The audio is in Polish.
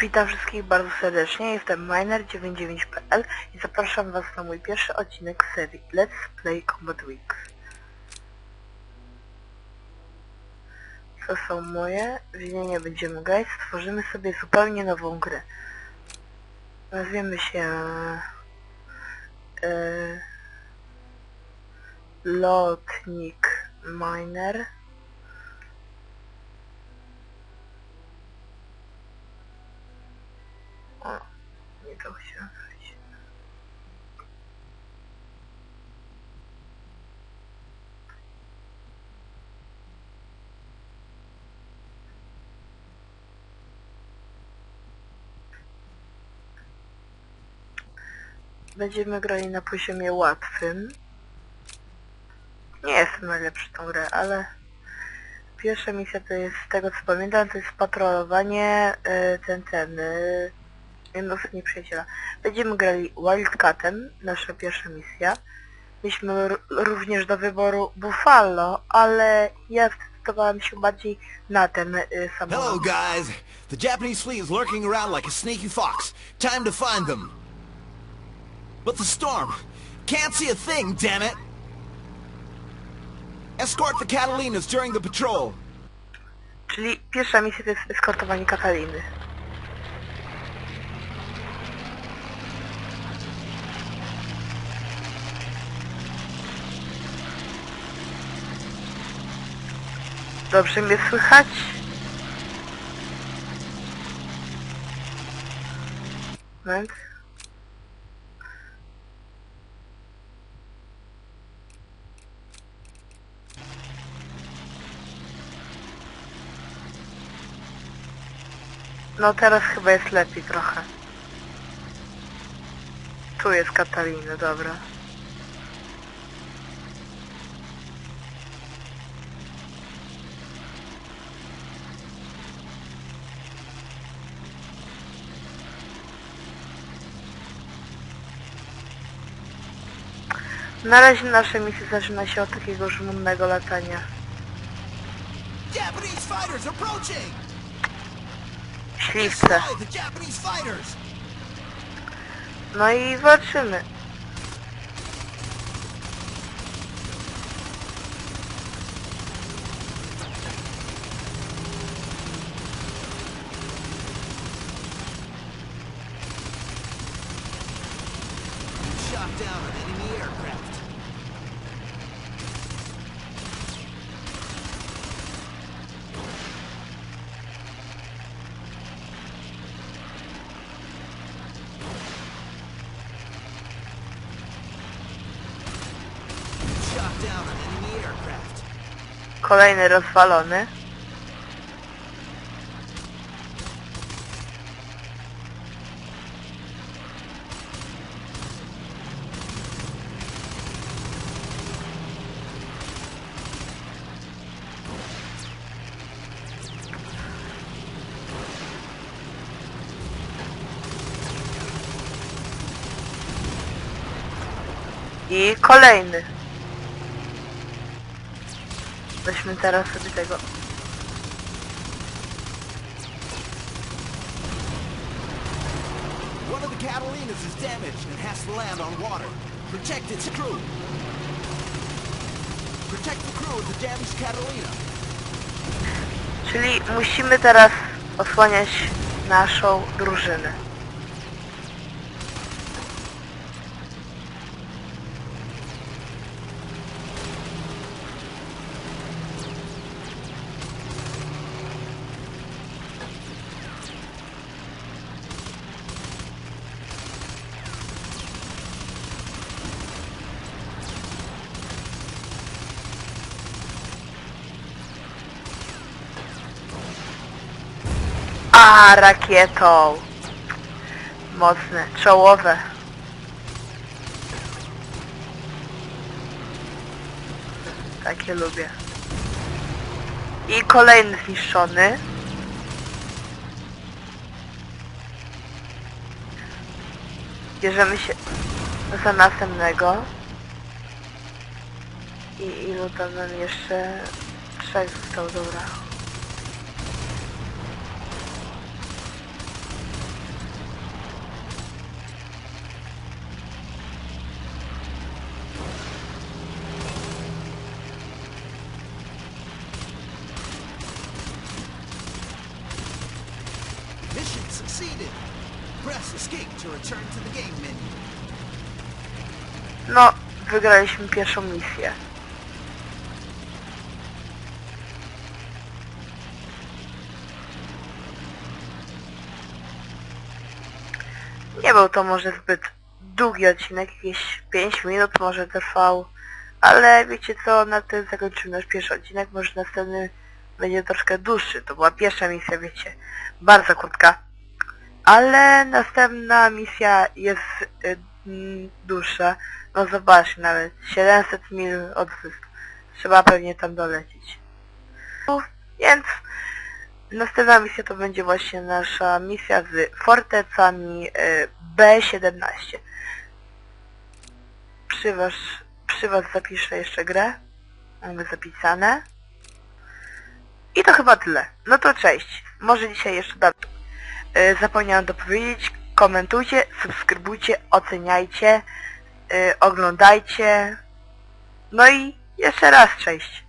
Witam wszystkich bardzo serdecznie, jestem Miner99.pl i zapraszam was na mój pierwszy odcinek serii Let's Play Combat Weeks. To są moje, nie będziemy grać, stworzymy sobie zupełnie nową grę. Nazwiemy się... Yy, Lotnik Miner. Będziemy grali na poziomie łatwym. Nie jestem najlepszy tą grę, ale pierwsza misja to jest, z tego co pamiętam, to jest patrolowanie y, ten, ten, y, jednostek nieprzyjaciela. Będziemy grali Wildcatem, nasza pierwsza misja. Mieliśmy również do wyboru Buffalo, ale ja zdecydowałam się bardziej na ten y, Hello, samochód. guys. The Japanese fleet is lurking around like a sneaky fox. Time to find them. But the storm. Can't see a thing, damn it. Escort the Catalinas during the patrol. Czyli pierwsza misja to jest eskortowanie Kataliny. Dobrze mnie słychać? Moment. No teraz chyba jest lepiej trochę. Tu jest Katalina, dobra. Na razie nasza misja zaczyna się od takiego żmudnego latania. Japanese fighters approaching! Śliwce. Destroy oh, the Japanese fighters! No i walczymy. Shot down an enemy aircraft. Kolejny rozwalony. I kolejny. Weźmy teraz sobie tego. One of the Catalinas is damaged and has to land on water. Protect its crew. Protect the crew of the damaged Catalina. Czyli musimy teraz osłaniać naszą drużynę. A, rakietą. Mocne, czołowe. Takie lubię. I kolejny zniszczony. Bierzemy się za następnego. I ilu tam nam jeszcze? Trzech zostało, dobra. Succeeded. Press escape to return to the game menu. No, wygraliśmy pierwszą misję. Nie był to może zbyt długi odcinek, jakieś 5 minut może trwał, ale wiecie co, na tym zakończymy nasz pierwszy odcinek, może następny będzie troszkę dłuższy, to była pierwsza misja, wiecie, bardzo krótka, ale następna misja jest y, mm, dłuższa, no zobaczcie, nawet 700 mil od wysp, trzeba pewnie tam dolecieć. No, Więc Następna misja to będzie właśnie nasza misja z fortecami y, B17. Przy was, przy was zapiszę jeszcze grę. Mamy zapisane. I to chyba tyle. No to cześć. Może dzisiaj jeszcze dalej. Y, zapomniałem dopowiedzieć. Komentujcie, subskrybujcie, oceniajcie, y, oglądajcie. No i jeszcze raz cześć.